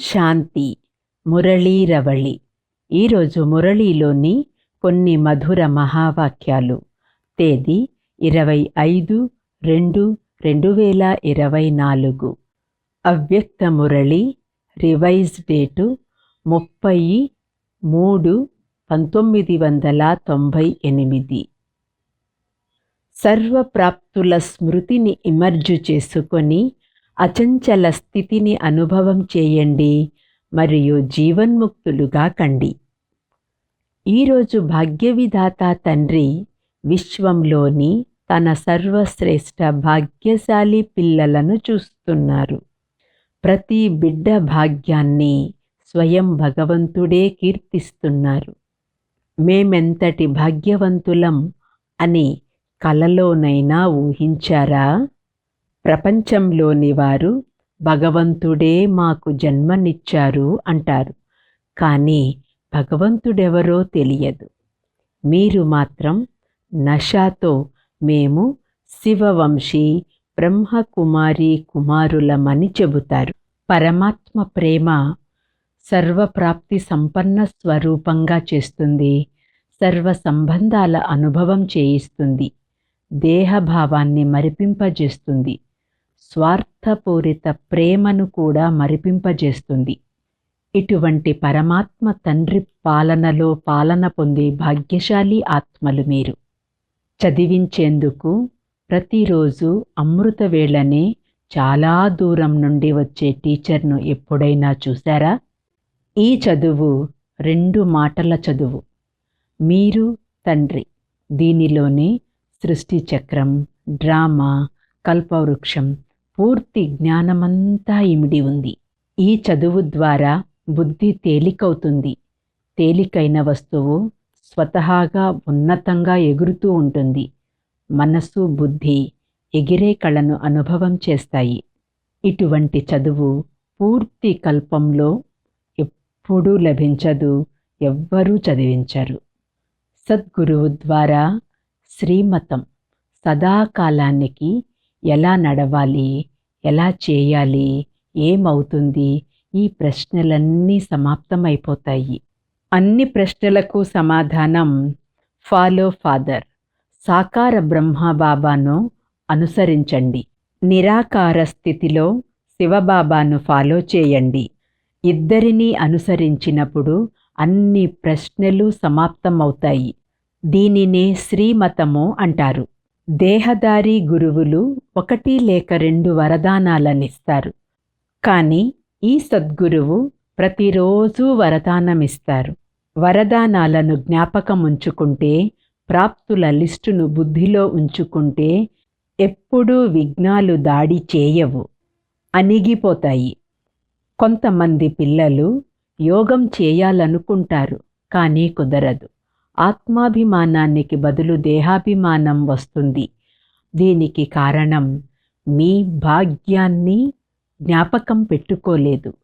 శాంతి మురళీరవళి. ఈరోజు మురళీలోని కొన్ని మధుర మహావాక్యాలు. తేదీ ఇరవై ఐదు రెండు రెండు వేల ఇరవై నాలుగు. అవ్యక్త మురళి రివైజ్ డేటు ముప్పై మూడు పంతొమ్మిది వందల తొంభై ఎనిమిది. సర్వప్రాప్తుల స్మృతిని ఇమర్జు చేసుకొని అచంచల స్థితిని అనుభవం చేయండి మరియు జీవన్ముక్తులుగా కండి. ఈరోజు భాగ్యవిధాత తండ్రి విశ్వంలోని తన సర్వశ్రేష్ఠ భాగ్యశాలి పిల్లలను చూస్తున్నారు. ప్రతి బిడ్డ భాగ్యాన్ని స్వయం భగవంతుడే కీర్తిస్తున్నారు. మేమెంతటి భాగ్యవంతులం అని కలలోనైనా ఊహించారా? ప్రపంచంలోని వారు భగవంతుడే మాకు జన్మనిచ్చారు అంటారు. కానీ భగవంతుడెవరో తెలియదు. మీరు మాత్రం నషాతో మేము శివవంశీ బ్రహ్మకుమారి కుమారులమని చెబుతారు. పరమాత్మ ప్రేమ సర్వప్రాప్తి సంపన్న స్వరూపంగా చేస్తుంది. సర్వ సంబంధాల అనుభవం చేయిస్తుంది. దేహభావాన్ని మరిపింపజేస్తుంది. స్వార్థపూరిత ప్రేమను కూడా మరిపింపజేస్తుంది. ఇటువంటి పరమాత్మ తండ్రి పాలనలో పాలన పొందే భాగ్యశాలి ఆత్మలు మీరు. చదివించేందుకు ప్రతిరోజు అమృత వేళనే చాలా దూరం నుండి వచ్చే టీచర్ను ఎప్పుడైనా చూశారా? ఈ చదువు రెండు మాటల చదువు. మీరు తండ్రి దీనిలోనే సృష్టి చక్రం డ్రామా కల్పవృక్షం పూర్తి జ్ఞానమంతా ఇమిడి ఉంది. ఈ చదువు ద్వారా బుద్ధి తేలికవుతుంది. తేలికైన వస్తువు స్వతహాగా ఉన్నతంగా ఎగురుతూ ఉంటుంది. మనస్సు బుద్ధి ఎగిరే కళను అనుభవం చేస్తాయి. ఇటువంటి చదువు పూర్తి కల్పంలో ఎప్పుడూ లభించదు ఎవ్వరూ చదివించరు. సద్గురువు ద్వారా శ్రీమతం సదాకాలానికి ఎలా నడవాలి ఎలా చేయాలి? ఏమవుతుంది? ఈ ప్రశ్నలన్నీ సమాప్తమైపోతాయి. అన్ని ప్రశ్నలకు సమాధానం ఫాలో ఫాదర్. సాకార బ్రహ్మబాబాను అనుసరించండి. నిరాకార స్థితిలో శివబాబాను ఫాలో చేయండి. ఇద్దరినీ అనుసరించినప్పుడు అన్ని ప్రశ్నలు సమాప్తమవుతాయి. దీనినే శ్రీమతము అంటారు. దేహదారి గురువులు ఒకటి లేక రెండు వరదానాలనిస్తారు. కానీ ఈ సద్గురువు ప్రతిరోజు వరదానమిస్తారు. వరదానాలను జ్ఞాపకం ఉంచుకుంటే ప్రాప్తుల లిస్టును బుద్ధిలో ఉంచుకుంటే ఎప్పుడూ విఘ్నాలు దాడి చేయవు. అణిగిపోతాయి. కొంతమంది పిల్లలు యోగం చేయాలనుకుంటారు కానీ కుదరదు. ఆత్మాభిమానానికి బదులు దేహాభిమానం వస్తుంది. దీనికి కారణం మీ భాగ్యాన్ని జ్ఞాపకం పెట్టుకోలేదు.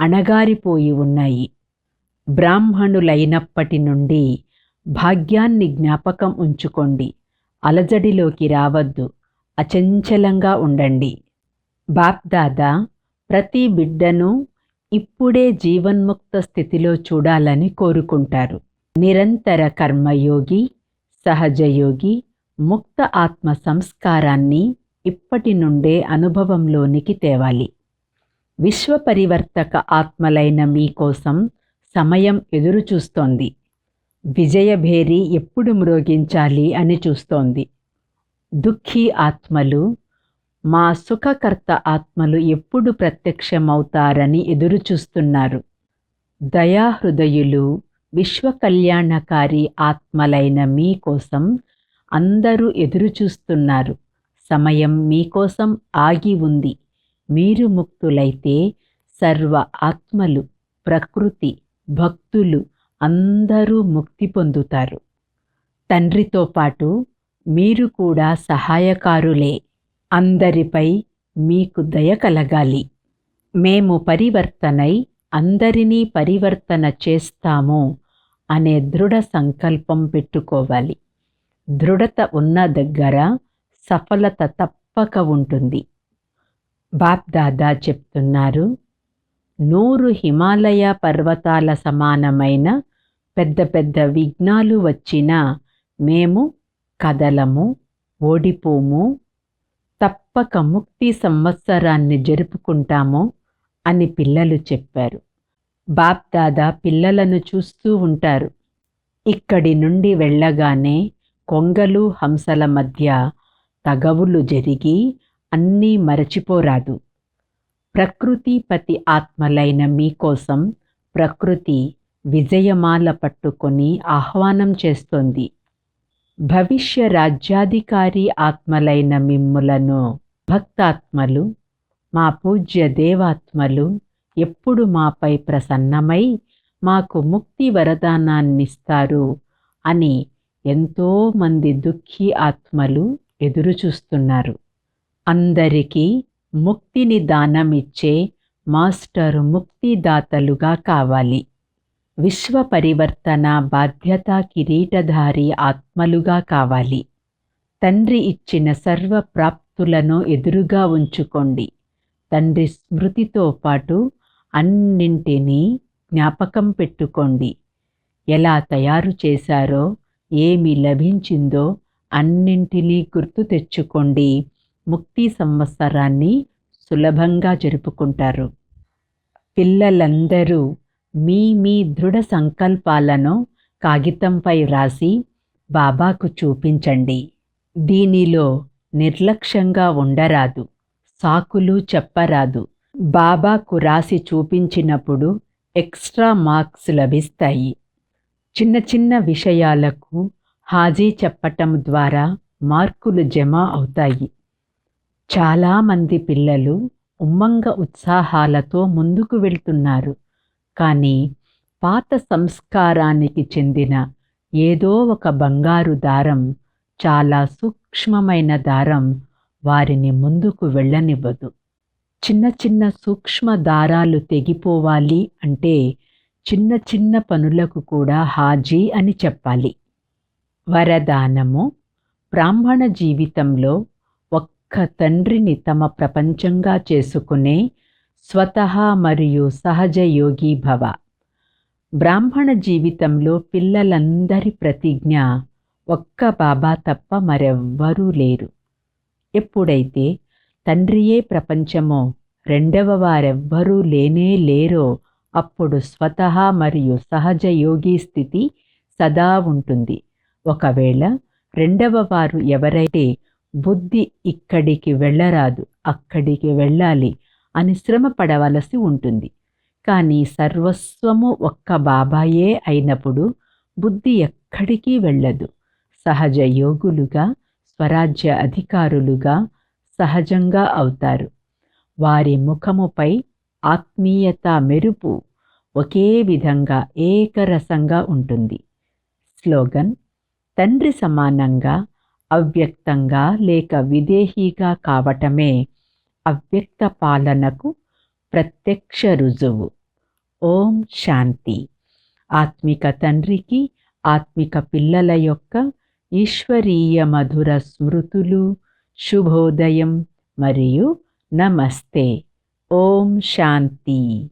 అణగారిపోయి ఉన్నాయి. బ్రాహ్మణులైనప్పటి నుండి భాగ్యాన్ని జ్ఞాపకం ఉంచుకోండి. అలజడిలోకి రావద్దు. అచంచలంగా ఉండండి. బాప్దాదా ప్రతి బిడ్డను ఇప్పుడే జీవన్ముక్త స్థితిలో చూడాలని కోరుకుంటారు. నిరంతర కర్మయోగి సహజయోగి ముక్త ఆత్మ సంస్కారాన్ని ఇప్పటి నుండే అనుభవంలోనికి తేవాలి. విశ్వ పరివర్తక ఆత్మలైన మీకోసం సమయం ఎదురుచూస్తోంది విజయభేరి ఎప్పుడు మ్రోగించాలి అని చూస్తోంది. దుఃఖీ ఆత్మలు మా సుఖకర్త ఆత్మలు ఎప్పుడు ప్రత్యక్షమవుతారని ఎదురుచూస్తున్నారు దయాహృదయులు విశ్వకళ్యాణకారి ఆత్మలైన మీకోసం అందరూ ఎదురుచూస్తున్నారు. సమయం మీకోసం ఆగి ఉంది. మీరు ముక్తులైతే సర్వ ఆత్మలు ప్రకృతి భక్తులు అందరూ ముక్తి పొందుతారు. తండ్రితో పాటు మీరు కూడా సహాయకారులే. అందరిపై మీకు దయ కలగాలి. మేము పరివర్తనై అందరినీ పరివర్తన చేస్తాము అనే దృఢ సంకల్పం పెట్టుకోవాలి. దృఢత ఉన్న దగ్గర సఫలత తప్పక ఉంటుంది. బాప్ దాదా చెప్తున్నారు నూరు హిమాలయ పర్వతాల సమానమైన పెద్ద పెద్ద విఘ్నాలు వచ్చినా మేము కదలము ఓడిపోము తప్పక ముక్తి సంవత్సరాన్ని జరుపుకుంటాము అని పిల్లలు చెప్పారు. బాప్దాదా పిల్లలను చూస్తూ ఉంటారు. ఇక్కడి నుండి వెళ్ళగానే కొంగలు హంసల మధ్య తగవులు జరిగి అన్నీ మరచిపోరాదు. ప్రకృతిపతి ఆత్మలైన మీకోసం ప్రకృతి విజయమాల పట్టుకొని ఆహ్వానం చేస్తోంది. భవిష్య రాజ్యాధికారి ఆత్మలైన మిమ్ములను భక్తాత్మలు మా పూజ్య దేవాత్మలు ఎప్పుడు మాపై ప్రసన్నమై మాకు ముక్తి వరదానాన్నిస్తారు అని ఎంతోమంది దుఃఖీ ఆత్మలు ఎదురుచూస్తున్నారు అందరికీ ముక్తిని దానమిచ్చే మాస్టరు ముక్తిదాతలుగా కావాలి. విశ్వ పరివర్తన బాధ్యత కిరీటధారి ఆత్మలుగా కావాలి. తండ్రి ఇచ్చిన సర్వ ప్రాప్తులను ఎదురుగా ఉంచుకోండి. తండ్రి స్మృతితో పాటు అన్నింటినీ జ్ఞాపకం పెట్టుకోండి. ఎలా తయారు చేశారో ఏమి లభించిందో అన్నింటినీ గుర్తు తెచ్చుకోండి. ముక్తి సంవత్సరాన్ని సులభంగా జరుపుకుంటారు. పిల్లలందరూ మీ మీ దృఢ సంకల్పాలను కాగితంపై రాసి బాబాకు చూపించండి. దీనిలో నిర్లక్ష్యంగా ఉండరాదు. సాకులు చెప్పరాదు. బాబాకు రాసి చూపించినప్పుడు ఎక్స్ట్రా మార్క్స్ లభిస్తాయి. చిన్న చిన్న విషయాలకు హాజీ చెప్పటం ద్వారా మార్కులు జమ అవుతాయి. చాలామంది పిల్లలు ఉమ్మంగ ఉత్సాహాలతో ముందుకు వెళ్తున్నారు. కానీ పాత సంస్కారానికి చెందిన ఏదో ఒక బంగారు దారం చాలా సూక్ష్మమైన దారం వారిని ముందుకు వెళ్ళనివ్వదు. చిన్న చిన్న సూక్ష్మ దారాలు తెగిపోవాలి అంటే చిన్న చిన్న పనులకు కూడా హాజీ అని చెప్పాలి. వరదానము బ్రాహ్మణ జీవితంలో ఒక్క తండ్రిని తమ ప్రపంచంగా చేసుకునే స్వతహా మరియు సహజ యోగి భవ. బ్రాహ్మణ జీవితంలో పిల్లలందరి ప్రతిజ్ఞ ఒక్క బాబా తప్ప మరెవ్వరూ లేరు. ఎప్పుడైతే తండ్రియే ప్రపంచమో రెండవ వారెవ్వరూ లేనే లేరో అప్పుడు స్వతహా మరియు సహజ యోగి స్థితి సదా ఉంటుంది. ఒకవేళ రెండవ వారు ఎవరైతే బుద్ధి ఇక్కడికి వెళ్ళరాదు అక్కడికి వెళ్ళాలి అని శ్రమ పడవలసి ఉంటుంది. కానీ సర్వస్వము ఒక్క బాబాయే అయినప్పుడు బుద్ధి ఎక్కడికి వెళ్ళదు. సహజ యోగులుగా స్వరాజ్య అధికారులుగా సహజంగా అవుతారు. వారి ముఖముపై ఆత్మీయత మెరుపు ఒకే విధంగా ఏకరసంగా ఉంటుంది. స్లోగన్ తండ్రి సమానంగా అవ్యక్తంగా లేక విదేహీగా కావటమే అవ్యక్త పాలనకు ప్రత్యక్ష రుజువు. ఓం శాంతి. ఆత్మిక తండ్రికి ఆత్మిక పిల్లల యొక్క ఈశ్వరీయ మధుర స్మృతులు. శుభోదయం మరియు నమస్తే. ఓం శాంతి.